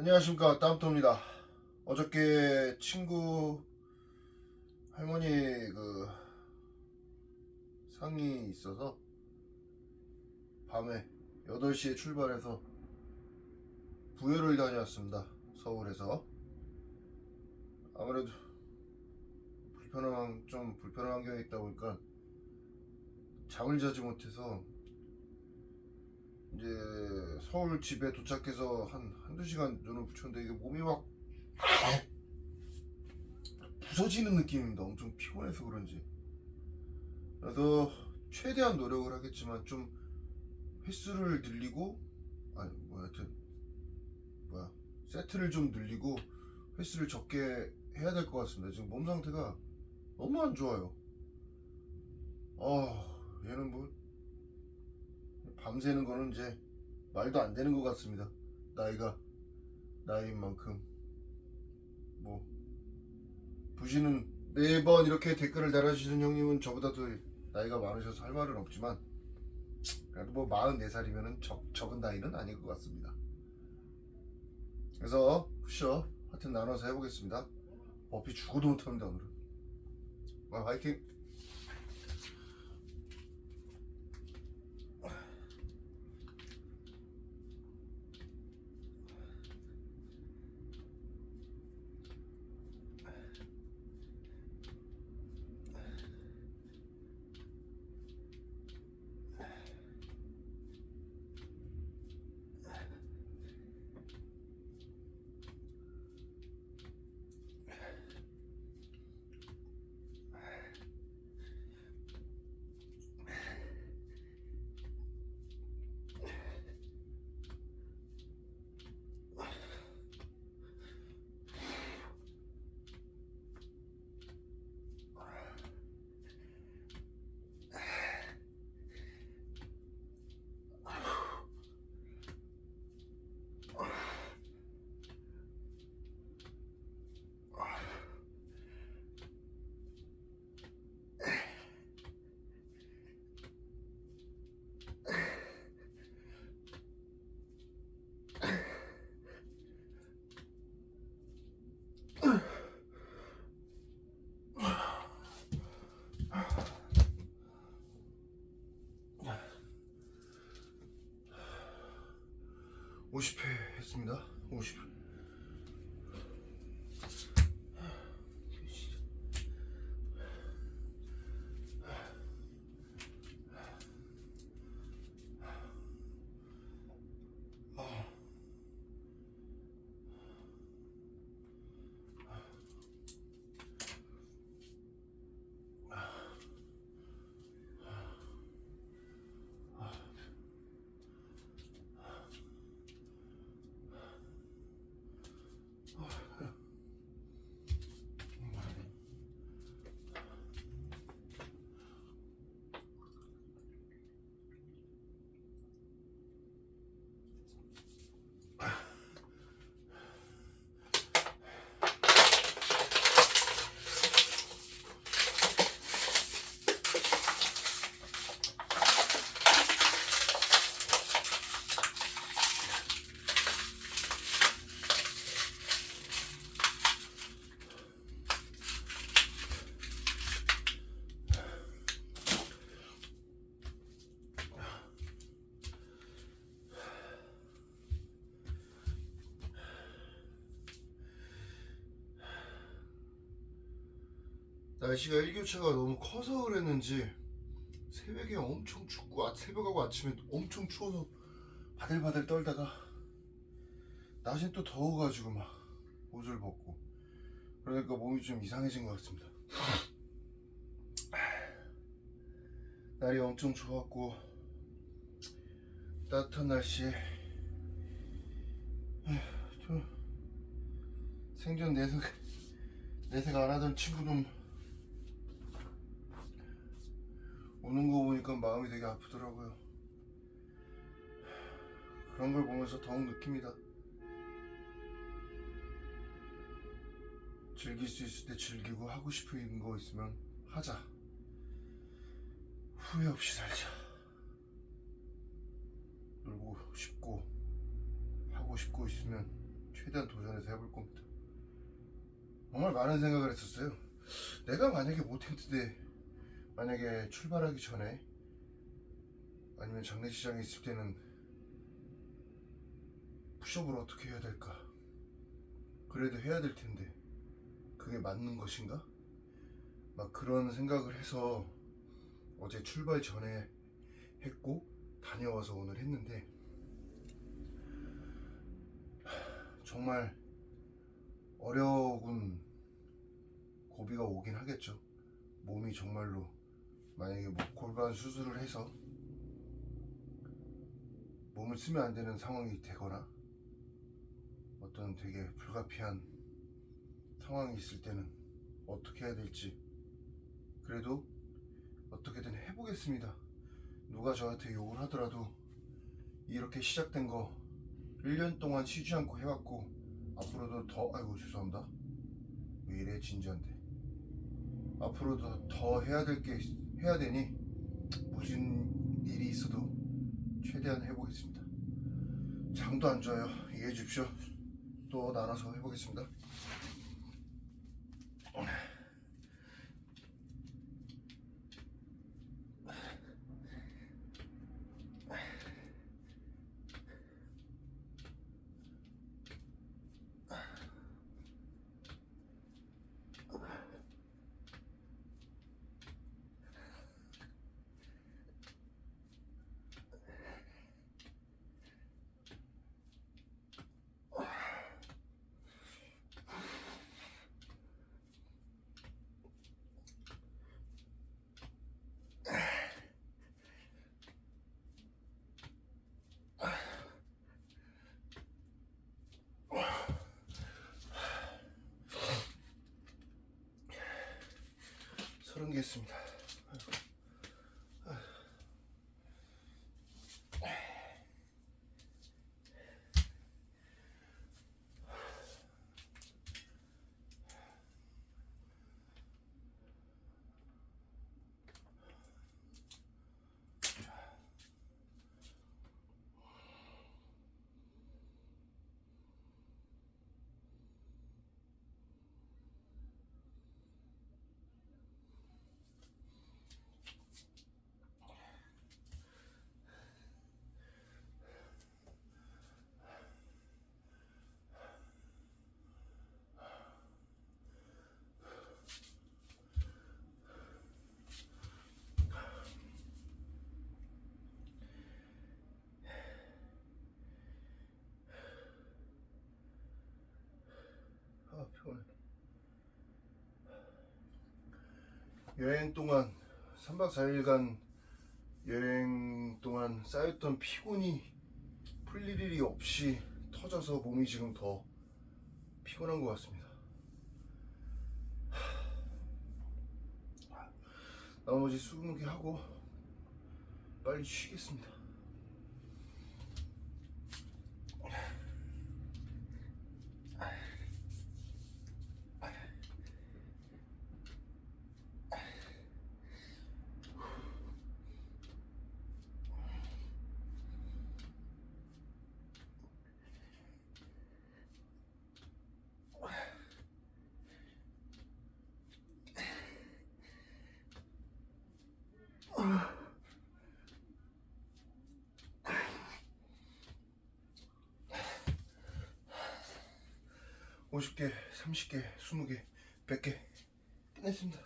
안녕하십니까 땀또입니다. 어저께 친구 할머니 그 상이 있어서 밤에 8시에 출발해서 부여를 다녀왔습니다. 서울에서 아무래도 불편한 좀 불편한 환경에 있다 보니까 잠을 자지 못해서 이제 서울 집에 도착해서 한 한두 시간 눈을 붙였는데 이게 몸이 막 부서지는 느낌입니다. 엄청 피곤해서 그런지. 그래서 최대한 노력을 하겠지만 좀 횟수를 늘리고 아니 뭐 하여튼 뭐야 세트를 좀 늘리고 횟수를 적게 해야 될 것 같습니다. 지금 몸 상태가 너무 안 좋아요. 아 얘는 뭐 밤새는 거는 이제 말도 안 되는 것 같습니다. 나이가 나이인 만큼 뭐 부시는 매번 이렇게 댓글을 달아주시는 형님은 저보다 더 나이가 많으셔서 할 말은 없지만 그래도 뭐 44살이면은 적, 적은 나이는 아닐 것 같습니다. 그래서 푸시업 하여튼 나눠서 해보겠습니다. 어피 죽어도 못합니다 오늘은. 와 화이팅! 오십 회 했습니다. 50. 날씨가 일교차가 너무 커서 그랬는지 새벽에 엄청 춥고 아, 새벽하고 아침에 엄청 추워서 바들바들 떨다가 낮엔 또 더워가지고 막 옷을 벗고 그러니까 몸이 좀 이상해진 것 같습니다. 날이 엄청 좋았고 따뜻한 날씨에 좀 생전 내색 내색 안 하던 친구 좀 우는 거 보니까 마음이 되게 아프더라고요. 그런 걸 보면서 더욱 느낍니다. 즐길 수 있을 때 즐기고 하고 싶은 거 있으면 하자. 후회 없이 살자. 놀고 싶고 하고 싶고 있으면 최대한 도전해서 해볼 겁니다. 정말 많은 생각을 했었어요. 내가 만약에 못했는데 만약에 출발하기 전에 아니면 장례식장에 있을 때는 푸시업을 어떻게 해야 될까? 그래도 해야 될 텐데 그게 맞는 것인가? 막 그런 생각을 해서 어제 출발 전에 했고 다녀와서 오늘 했는데 정말 어려운 고비가 오긴 하겠죠. 몸이 정말로 만약에 뭐 골반 수술을 해서 몸을 쓰면 안 되는 상황이 되거나 어떤 되게 불가피한 상황이 있을 때는 어떻게 해야 될지 그래도 어떻게든 해보겠습니다. 누가 저한테 욕을 하더라도 이렇게 시작된 거 1년 동안 쉬지 않고 해왔고 앞으로도 더 아이고 죄송합니다. 왜 이래 진지한데 앞으로도 더 해야 될 게 해야 되니 무슨 일이 있어도 최대한 해보겠습니다. 장도 안 좋아요. 이해해 주십시오. 또 나눠서 해보겠습니다. 했습니다. 여행 동안 3박 4일간 여행 동안 쌓였던 피곤이 풀릴 일이 없이 터져서 몸이 지금 더 피곤한 것 같습니다. 하, 나머지 20개 하고 빨리 쉬겠습니다. 오십 개, 삼십 개, 스무 개, 백개 끝냈습니다.